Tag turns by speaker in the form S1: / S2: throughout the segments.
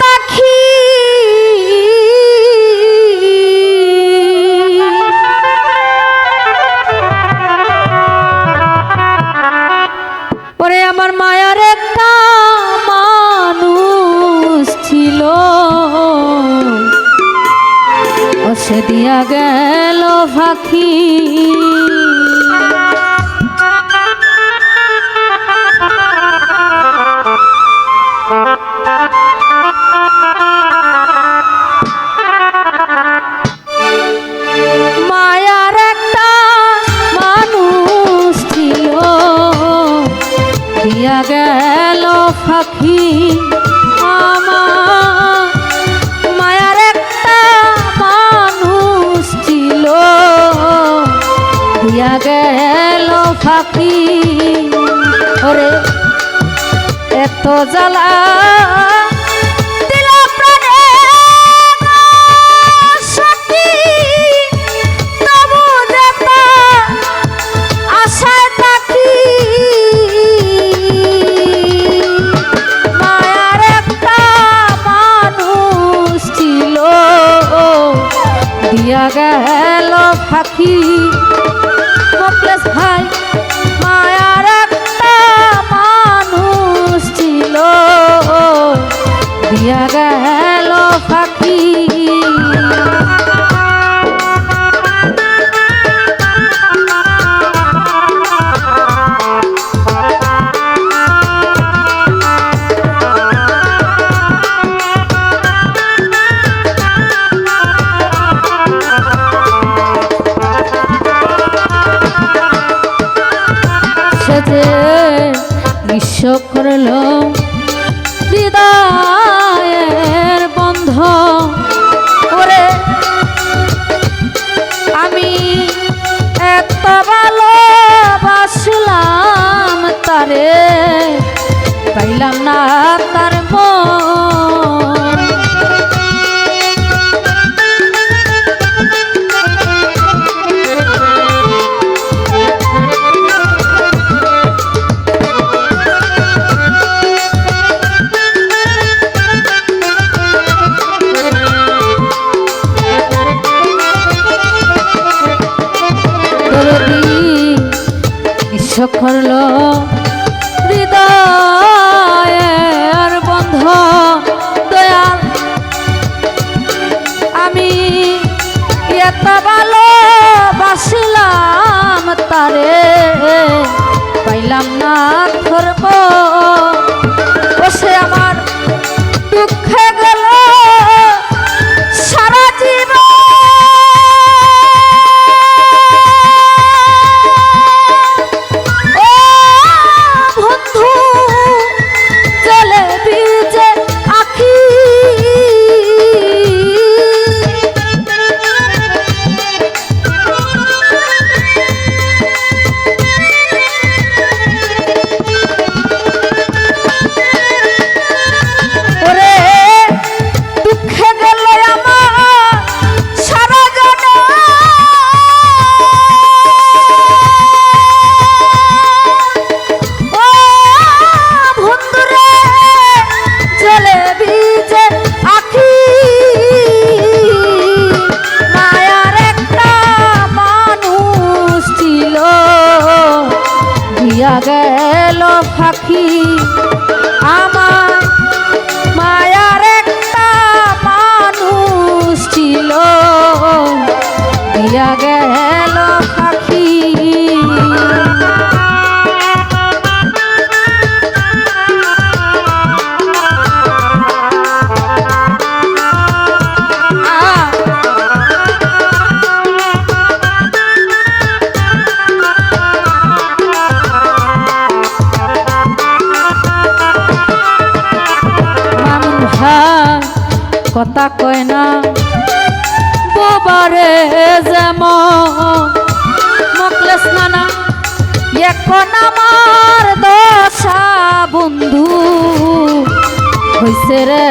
S1: পাখি। আমার মায়ার একটা মানুষ ছিল। দিয়া গেল ফাঁকি। জ্বালা ছিলাম না Purple. উড়িয়া গেল পাখি। কথা কয় না। বাবারে এখন আমার দশা বন্ধু হইছে রে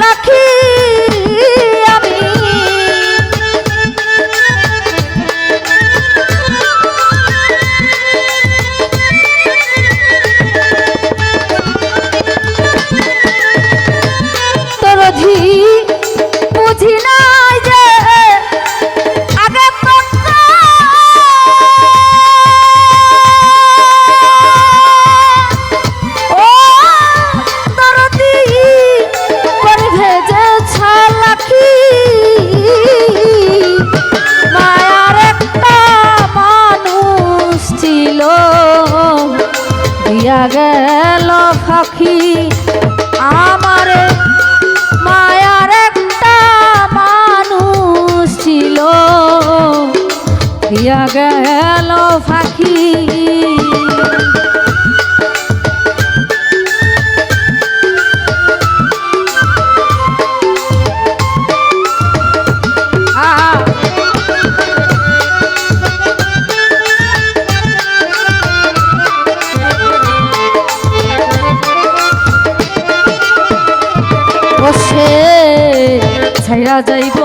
S1: রাখি যাইব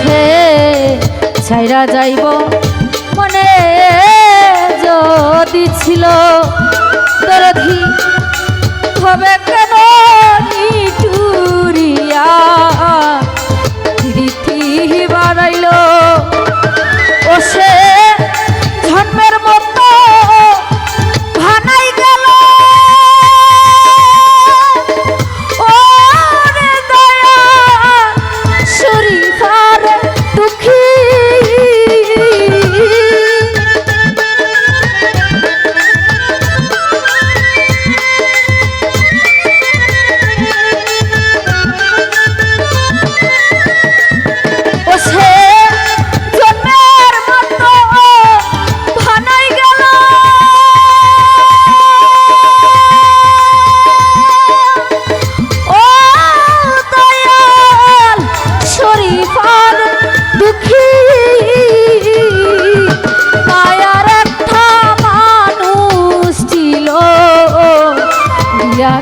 S1: পথে ছাইরা যাইব মনে যদি ছিল দরধি হবে কেন নিটুরিয়া? রীতি বাড়াইলো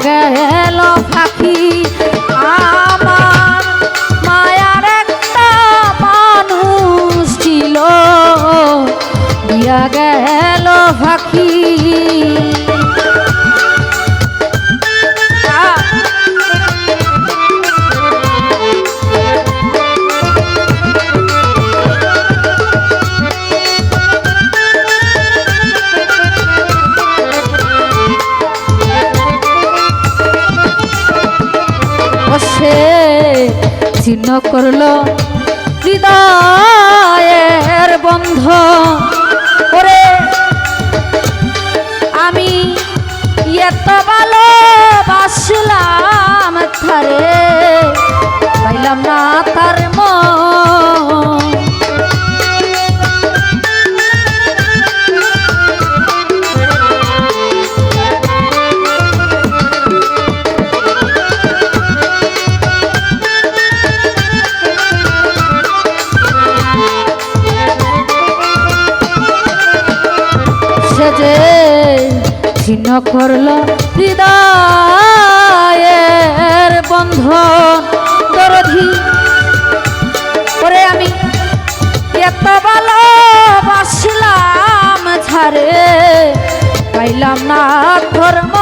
S1: গেল পাখি আমার মায়ার একটা মানুষ ছিল। দিয়া গেল পাখি চিহ্ন করল। এসেছে। ছিন্ন করল হৃদয়ের বন্ধ দরধি করে আমি এত ভালোবাসলাম ছাড়ে পাইলাম না ধর্ম।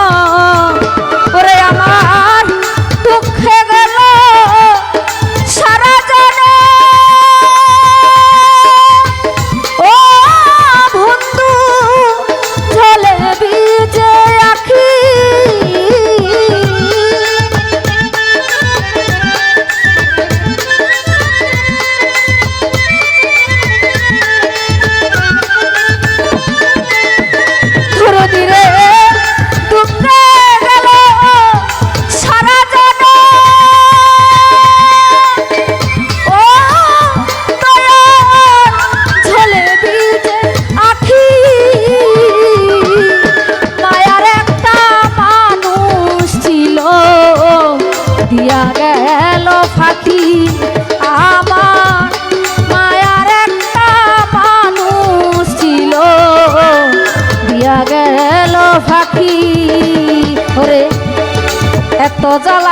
S1: জ্বালা